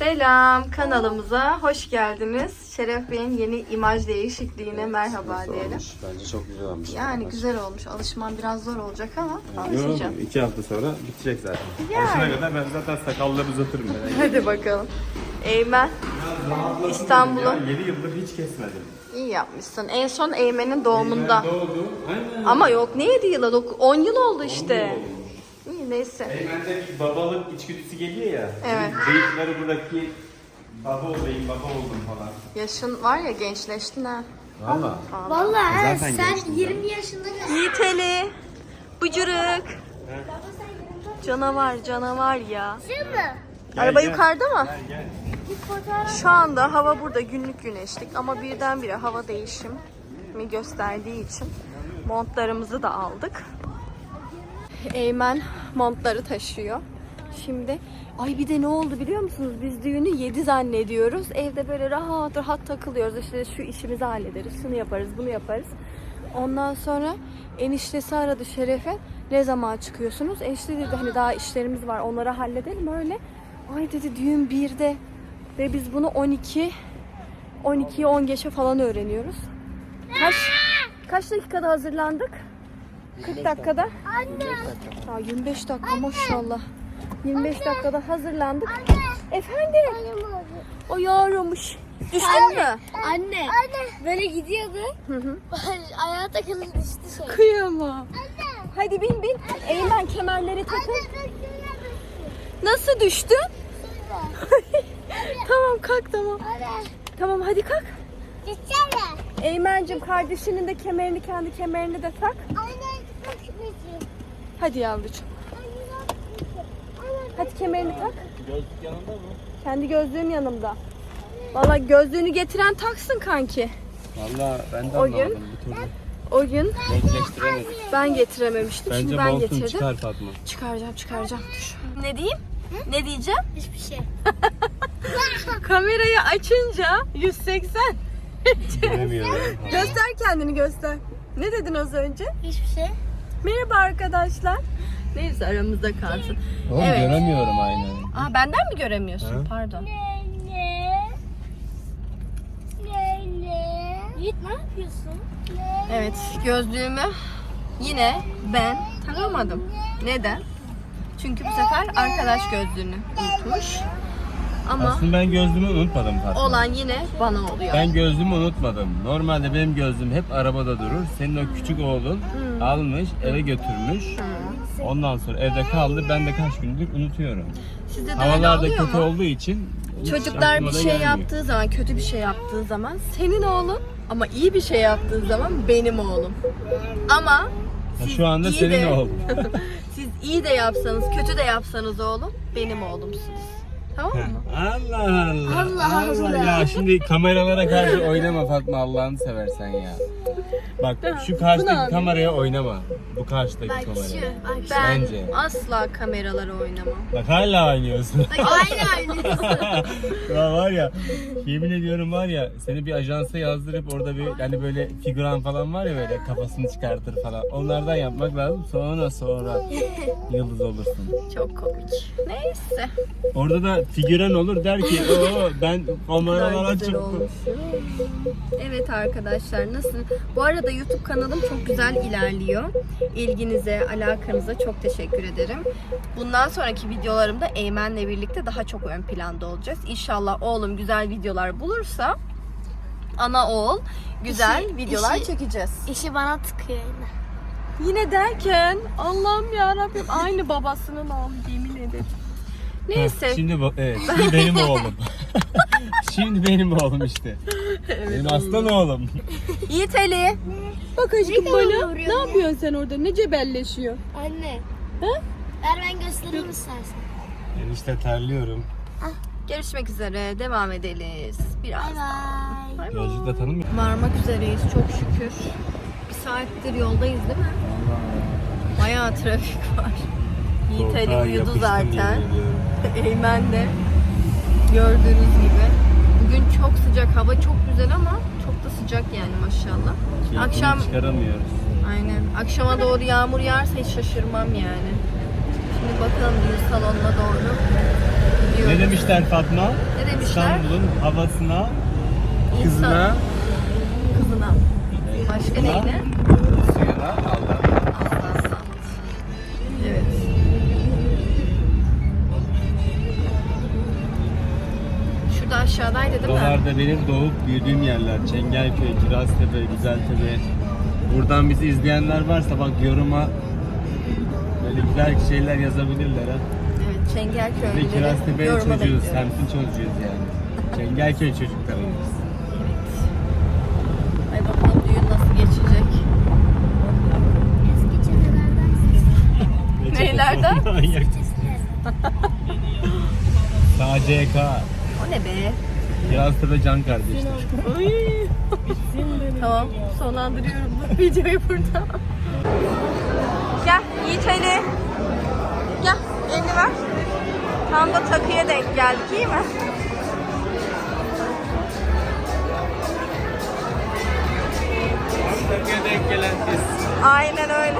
Selam kanalımıza hoş geldiniz. Şeref Bey'in yeni imaj değişikliğine merhaba Nasıl diyelim. olmuş? Bence çok güzel olmuş. Yani güzel olmuş. Alışman biraz zor olacak ama Yok, alışacağım. iki hafta sonra bitecek zaten. Yani. Alışana kadar ben zaten sakalları uzatırım. Ben. Hadi bakalım. Eymen İstanbul'u. Ya, 7 yıldır hiç kesmedim. iyi yapmışsın. En son Eymen'in doğumunda. Doğdu. Aynen. Ama yok ne 7 yıla? 10 yıl oldu işte. İyi neyse. Eymen'de bir babalık içgüdüsü geliyor ya. Evet. Bıyıkları buradaki baba olayım, baba oldum falan. Yaşın var ya gençleştin ha. Valla. Vallahi Zaten sen geçtim 20 yaşında gel. Yiğiteli. Bıcırık. Canavar canavar ya. Şimdi Araba gel. yukarıda mı? Gel gel. bir fotoğraf Şu anda hava burada günlük güneşlik ama birdenbire hava değişimi gösterdiği için montlarımızı da aldık. Eymen montları taşıyor. Şimdi ay bir de ne oldu biliyor musunuz? Biz düğünü 7 zannediyoruz. Evde böyle rahat rahat takılıyoruz. İşte şu işimizi hallederiz. Şunu yaparız, bunu yaparız. Ondan sonra eniştesi aradı Şeref'e. Ne zaman çıkıyorsunuz? Enişte dedi hani daha işlerimiz var. Onları halledelim öyle. Ay dedi düğün 1'de. Ve biz bunu 12 12'ye 10 geçe falan öğreniyoruz. Kaç kaç dakikada hazırlandık? 40 dakikada. Anne. Aa, 25 dakika maşallah. 25 dakikada hazırlandık. Efendim? O yağramış. Düştün mü? Anne. Anne. Böyle gidiyordu. Hı hı. Ayağa takılı düştü şey. Kıyamam. Hadi bin bin. Eymen kemerleri takın. Nasıl düştün? tamam kalk tamam. Tamam hadi kalk. Eymen'cim kardeşinin de kemerini kendi kemerini de tak. Hadi yavrucuğum. Hadi kemerini tak. Gözlük yanında mı? Kendi gözlüğüm yanımda. Valla gözlüğünü getiren taksın kanki. Valla ben de O gün- anlamadım bir türlü. O gün Denkleştiremedik. ben getirememiştim. Bence Şimdi ben montunu getirdim. çıkar Fatma. Çıkaracağım çıkaracağım. Dur. Ne diyeyim? Ne diyeceğim? Hiçbir şey. Kamerayı açınca 180. Bilemiyorum. Göster kendini göster. Ne dedin az önce? Hiçbir şey. Merhaba arkadaşlar. Neyse aramızda kalsın. Oğlum Evet. göremiyorum aynen. Aa benden mi göremiyorsun? Ha? Pardon. Ne? Ne? Ne? Yiğit ne yapıyorsun? Ne? Evet gözlüğümü yine ben takamadım. Neden? Çünkü bu sefer arkadaş gözlüğünü unutmuş. Ama Aslında ben gözlüğümü unutmadım Fatma. olan yine bana oluyor. Ben gözlüğümü unutmadım. Normalde benim gözlüğüm hep arabada durur. Senin o küçük oğlun almış, eve götürmüş. Ondan sonra evde kaldı. Ben de kaç gündür unutuyorum. Sizde de öyle Havalar da oluyor kötü mu? olduğu için hiç Çocuklar aklıma bir da şey gelmiyor. yaptığı zaman, kötü bir şey yaptığı zaman senin oğlun ama iyi bir şey yaptığı zaman benim oğlum. Ama Ha, siz Şu anda iyi senin de, oğlun. siz iyi de yapsanız, kötü de yapsanız oğlum benim oğlumsunuz. Tamam mı? Allah Allah. Allah Allah. Ya şimdi kameralara karşı oynama Fatma Allah'ını seversen ya. Bak şu karşıdaki kameraya oynama. Bu karşıdaki kameraya. Bak Ben Bence. asla kameralara oynamam. Bak hala oynuyorsun. Aynı aynı. ya var ya yemin ediyorum var ya seni bir ajansa yazdırıp orada bir yani böyle figüran falan var ya böyle kafasını çıkartır falan. Onlardan yapmak lazım. Sonra sonra yıldız olursun. Çok komik. Neyse. Orada da figüran olur der ki o ben kameralara güzel çıktım. olmuş. Evet arkadaşlar nasıl? Bu arada YouTube kanalım çok güzel ilerliyor. İlginize, alakanıza çok teşekkür ederim. Bundan sonraki videolarımda Eymen'le birlikte daha çok ön planda olacağız. İnşallah oğlum güzel videolar bulursa ana oğul güzel İşi- videolar işi- çekeceğiz. İşi bana tıkıyor yine. Yine derken Allah'ım ya Rabbim aynı babasının oğlu yemin ederim. Neyse. Heh, Şimdi bu, evet, şimdi benim oğlum. şimdi benim oğlum işte. benim aslan oğlum. Yiğit Ali. Bak aşkım kadar bana. Ne ya? yapıyorsun sen orada? Ne cebelleşiyor? Anne. Ha? Ver ben göstereyim istersen. Ben işte terliyorum. Görüşmek üzere. Devam ederiz. Biraz. Bay bay. Gözlükle tanımıyor. Varmak üzereyiz çok şükür. Bir saattir yoldayız değil mi? Bayağı trafik var. Yiğit Ali uyudu yapıştım zaten. ediyorum. Eymen de gördüğünüz gibi. Bugün çok sıcak. Hava çok güzel ama çok da sıcak yani maşallah. Keyfini Akşam çıkaramıyoruz. aynen. Akşama doğru yağmur yağarsa hiç şaşırmam yani. Şimdi bakalım düğün salonuna doğru gidiyoruz. Ne demişler Fatma? Ne demişler? İstanbul'un havasına, kızına, Kızına. Başka neyine? suyuna aldanma. Aşağıdaydı değil mi? Buralar da benim doğup büyüdüğüm yerler. Çengelköy, Kiraztepe, Güzeltepe. Buradan bizi izleyenler varsa bak yoruma böyle güzel şeyler yazabilirler ha. Evet, Çengelköy'de Kiraztepe yoruma çocuğuz, bekliyorum. semtin çocuğuyuz yani. Çengelköy çocuklarıyız. Ay bakalım düğün nasıl geçecek. Neylerden? Manyak. KCK. O ne be? Kiraztepe can kardeşler. tamam, sonlandırıyorum bu videoyu burada. Gel, Yiğit Ali. Gel, elini ver. Tam da takıya denk geldik, iyi mi? Takıya denk gelen. Aynen öyle.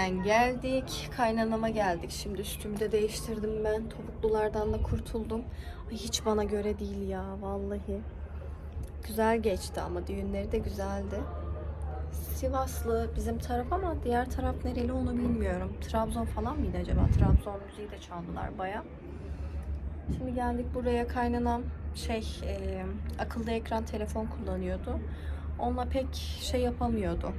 Düğünden geldik. Kaynanama geldik. Şimdi üstümü de değiştirdim ben. Topuklulardan da kurtuldum. Ay hiç bana göre değil ya vallahi. Güzel geçti ama düğünleri de güzeldi. Sivaslı bizim taraf ama diğer taraf nereli onu bilmiyorum. Trabzon falan mıydı acaba? Trabzon müziği de çaldılar baya. Şimdi geldik buraya kaynanam şey e, akıllı ekran telefon kullanıyordu. Onunla pek şey yapamıyordu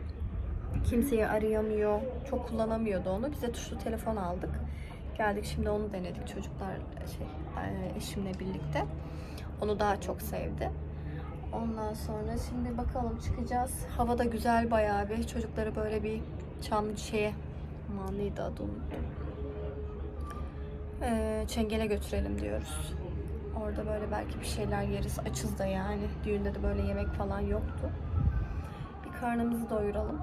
kimseyi arayamıyor. Çok kullanamıyordu onu. Biz de tuşlu telefon aldık. Geldik şimdi onu denedik çocuklar şey e, eşimle birlikte. Onu daha çok sevdi. Ondan sonra şimdi bakalım çıkacağız. Hava da güzel bayağı bir. Çocukları böyle bir çam şeye aman neydi adı unuttum. Ee, Çengel'e götürelim diyoruz. Orada böyle belki bir şeyler yeriz. Açız da yani. Düğünde de böyle yemek falan yoktu. Bir karnımızı doyuralım.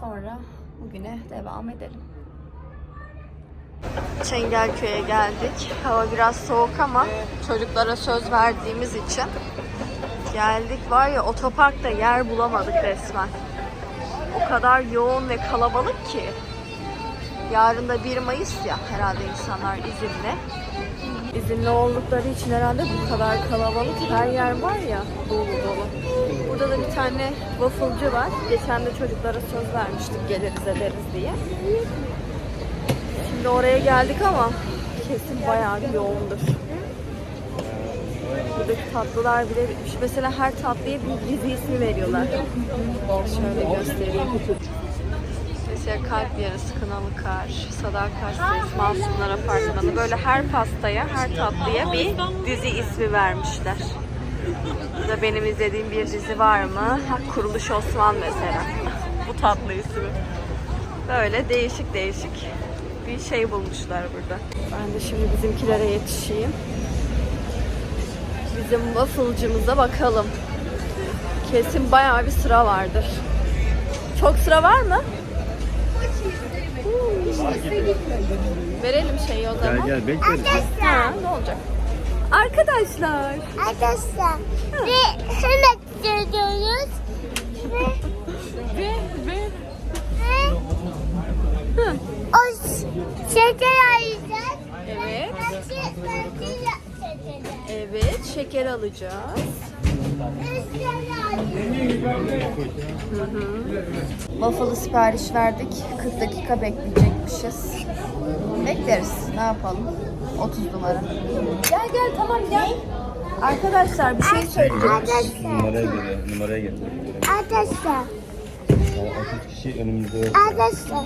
Sonra bugüne devam edelim. Çengelköy'e geldik. Hava biraz soğuk ama çocuklara söz verdiğimiz için geldik. Var ya otoparkta yer bulamadık resmen. O kadar yoğun ve kalabalık ki. Yarın da 1 Mayıs ya herhalde insanlar izinli. İzinli oldukları için herhalde bu kadar kalabalık. Her yer var ya dolu dolu. Burada da bir tane wafflecı var. Geçen de çocuklara söz vermiştik geliriz ederiz diye. Şimdi oraya geldik ama kesin bayağı bir yoğundur. Buradaki tatlılar bile bitmiş. Mesela her tatlıya bir dizi ismi veriyorlar. Şöyle göstereyim. Mesela kalp yarısı, kınalı kar, sadakatsiz, masumlar apartmanı. Böyle her pastaya, her tatlıya bir dizi ismi vermişler. Burada benim izlediğim bir dizi var mı? Ha, Kuruluş Osman mesela. Bu tatlı ismi. Böyle değişik değişik bir şey bulmuşlar burada. Ben de şimdi bizimkilere yetişeyim. bizim wafflecımıza bakalım. Kesin bayağı bir sıra vardır. Çok sıra var mı? Verelim şeyi o zaman. gel bekleriz. Ha, ne olacak? Arkadaşlar. Arkadaşlar ve hemen söylüyoruz ve Ve, ve. ve o şeker alacağız. Evet. Evet, şeker alacağız. Waffle'ı sipariş verdik. 40 dakika bekleyecekmişiz. Bekleriz. Ne yapalım? 30 numara. Gel gel tamam gel. Arkadaşlar bir şey söyleyeceğim. Arkadaşlar, Numaraya göre, numaraya getir. arkadaşlar, Yani 30 kişi önümüzde yok. arkadaşlar,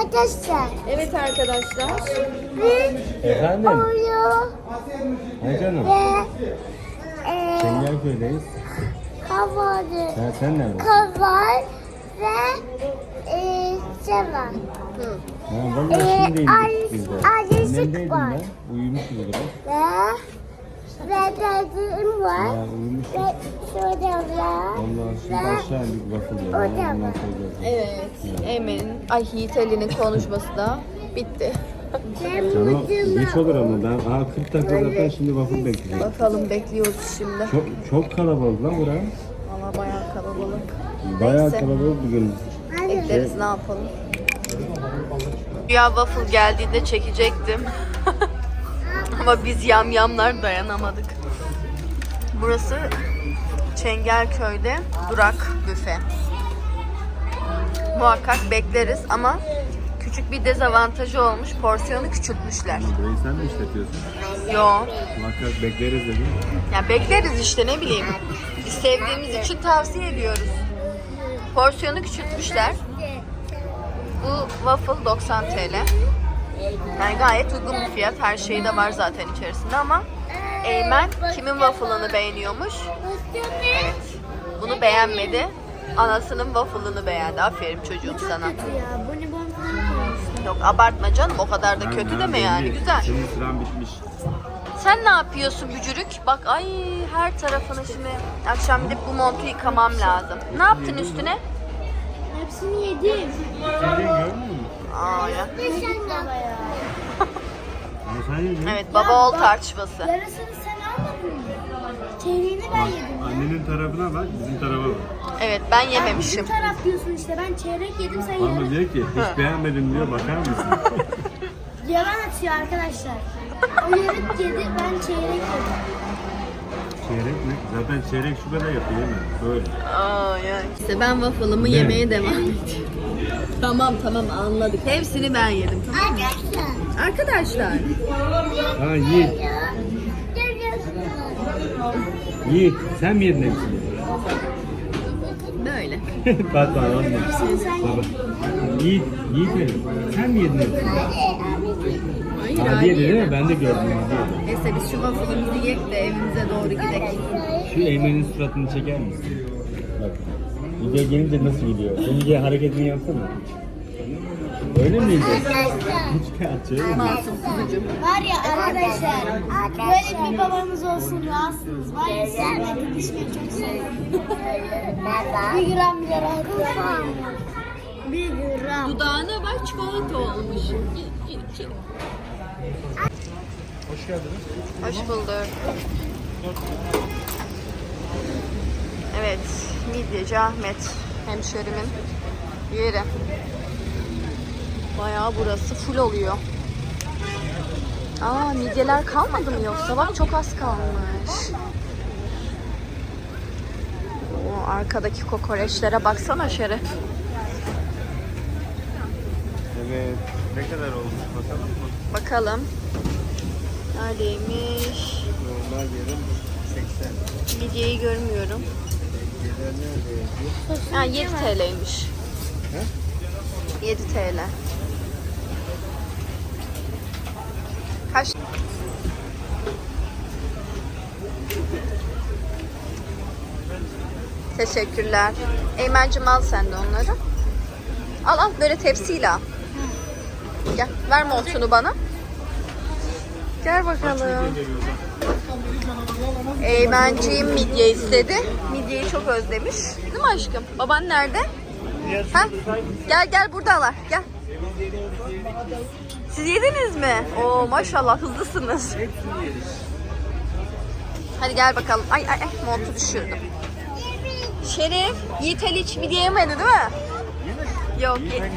arkadaşlar, Evet arkadaşlar. bir Efendim? oluyor Ne canım? ve e, Çengelköy'deyiz. kavalı, Ha, sen nerede? kaval ve e, sevan. Ha, vallahi Ee, şimdi ay- indik biz de. var. ben. Uyumuşuz biraz. Ve ve dedim var uyumuşuz. ve şurada var. Ondan şimdi Ve aşağı indik waffle O yiyelim. da Ondan var. sonra göreceğiz. Evet. Eymen'in, ay Yiğit Ali'nin konuşması da bitti. Canım geç olur ama ben aa 40 dakika zaten şimdi waffle bekleyeceğim. Bakalım bekliyoruz şimdi. Çok çok kalabalık lan bura. Valla bayağı kalabalık. Bayağı Neyse. kalabalık bugün. Bekleriz ne yapalım. Ya waffle geldiğinde çekecektim. Ama biz yamyamlar dayanamadık. Burası Çengelköy'de durak büfe. Muhakkak bekleriz ama küçük bir dezavantajı olmuş. Porsiyonu küçültmüşler. Burayı sen mi işletiyorsun? Yo. Muhakkak bekleriz dedim. Ya bekleriz işte ne bileyim. Biz sevdiğimiz için tavsiye ediyoruz. Porsiyonu küçültmüşler. Bu waffle 90 TL. Yani gayet uygun bir fiyat. Her şeyi de var zaten içerisinde ama Eymen kimin waffle'ını beğeniyormuş? Evet. Bunu beğenmedi. Anasının waffle'ını beğendi. Aferin çocuğum sana. Falan koymuşlar. Yok abartma canım o kadar da kötü deme yani güzel. Senin sıran bitmiş. Sen ne yapıyorsun bücürük? Bak ay her tarafını şimdi akşam gidip bu montu yıkamam lazım. Ne yaptın üstüne? Hepsini yedim. Sen görmüyor musun? Aa ya. Ama sen yedin. Evet baba oğul tartışması. Yarısını sen almadın mı? Çeyreğini ben yedim. Annenin tarafına bak, bizim tarafa bak. Evet ben Bizim yememişim. taraf diyorsun işte ben çeyrek yedim sen Bana yarım. diyor ki hiç beğenmedim diyor bakar mısın? Yalan atıyor arkadaşlar. O yarım yedi ben çeyrek yedim. çeyrek mi? Zaten çeyrek şu kadar yapıyor değil mi? Böyle. Aa yani. İşte ben waffle'ımı Ne? yemeye devam ediyorum. tamam tamam anladık. Hepsini ben yedim. Tamam. Arkadaşlar. Arkadaşlar. Ha Yiğit. Yiğit sen mi yedin hepsini? Böyle. Bak bak anne. Baba. Yiğit, Yiğit benim. Sen mi yedin hepsini? Hayır Hadi yedi değil mi? Ben de gördüm hadi yedi. Neyse biz şu waffle'ımızı yiyek de evimize doğru gidelim. Şu Eymen'in suratını çeker misin? Bak. Video gelince nasıl gidiyor? Video hareketini yapsana. Öyle miydi? Hiç? Masum kuzucuğum. Var ya arkadaşlar, böyle bir babamız olsun rahatsınız. Var ya sizin didişmeyi çok seviyorum. bir gram bile rahat edemem. Bir gram. Dudağına bak çikolata olmuş. Hoş geldiniz. Hoş bulduk. Evet, Midyeci Ahmet hemşerimin yeri. Bayağı burası full oluyor. Aa midyeler kalmadı mı yoksa? Bak çok az kalmış. O arkadaki kokoreçlere baksana Şeref. Evet. Ne kadar olmuş bakalım mı? Bakalım. Neredeymiş? Normal yarım 80. Midyeyi görmüyorum. Ha 7 TL'ymiş. 7 TL. Kaç? Teşekkürler. Eymen'cim al sen de onları. Al al böyle tepsiyle al. Gel ver montunu bana. Gel bakalım. Eymenciğim midye istedi. Midyeyi çok özlemiş. Değil mi aşkım? Baban nerede? Ha? Gel gel buradalar. Gel. Siz yediniz mi? Oo maşallah hızlısınız. Hadi gel bakalım. Ay ay ay montu düşürdüm. Şerif, Yiğit Ali hiç midye yemedi değil mi? Yok. ye-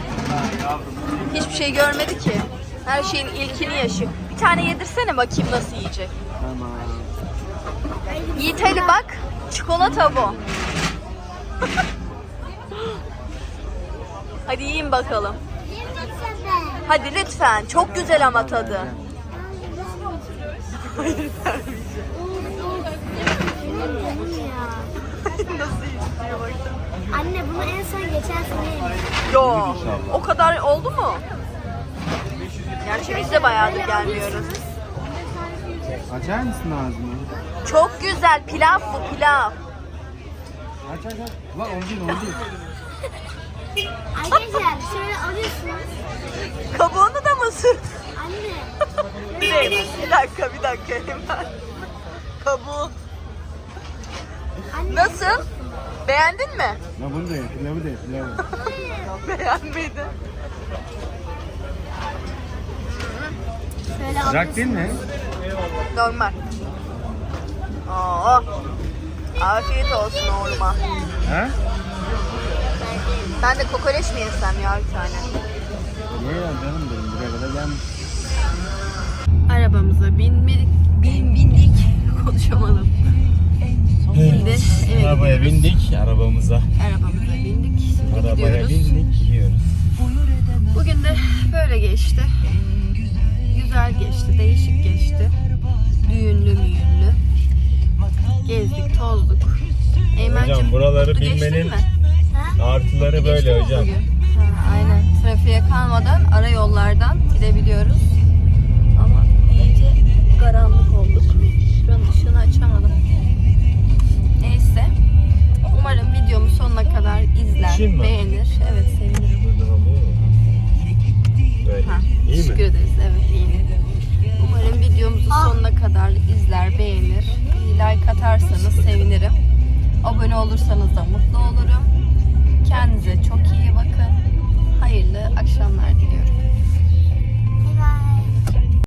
Hiçbir şey görmedi ki. Her şeyin ilkini yaşıyor. Bir tane yedirsene bakayım nasıl yiyecek. Tamam. Yiğit Ali bak. Çikolata bu. Hadi yiyin bakalım. Hadi lütfen. Çok güzel ama tadı. Nasıl. Anne bunu en son geçen sene. Yo. O kadar oldu mu? Gerçi biz de bayağıdır gelmiyoruz. Açar mısın ağzını? Çok güzel. Pilav bu pilav. Aç aç aç. Lan o değil o değil. Arkadaşlar şöyle alıyorsunuz. Kabuğunu da mı sürdün? Anne. Bir dakika, bir dakika, bir dakika hemen. Kabuğu. Nasıl? Beğendin mi? Ya bunu da ye. Pilavı da ye. Pilavı. Beğenmedim. Şöyle Sıcak değil mi? Normal. Oo. Afiyet olsun oğluma. Ha? Ben de kokoreç mi yesem ya bir tane? Ye ya canım benim. Buraya kadar gelmiş. Arabamıza binmedik, bin bindik. Konuşamadım. Şimdi eve Arabaya bindik. Arabamıza. Arabamıza bindik. Şimdi Arabaya gidiyoruz. bindik. Gidiyoruz. Bugün de böyle geçti. Güzel geçti, değişik geçti. Düğünlü müyünlü. Gezdik, tozduk. Eymen'cim, Hocam, buraları bilmenin-? Artıları böyle hocam. Ha, aynen. Trafiğe kalmadan ara yollardan gidebiliyoruz. Ama iyice karanlık olduk. Şuranın ışığını açamadım. Neyse. Umarım videomu sonuna kadar izler, Açayım mı? beğenir. Evet sevinirim. Böyle. Ha, İyi teşekkür mi? ederiz. Evet iyi. Umarım videomuzu sonuna kadar izler, beğenir. Bir like atarsanız sevinirim. Abone olursanız da mutlu olurum. Kendinize çok iyi bakın. Hayırlı akşamlar diliyorum.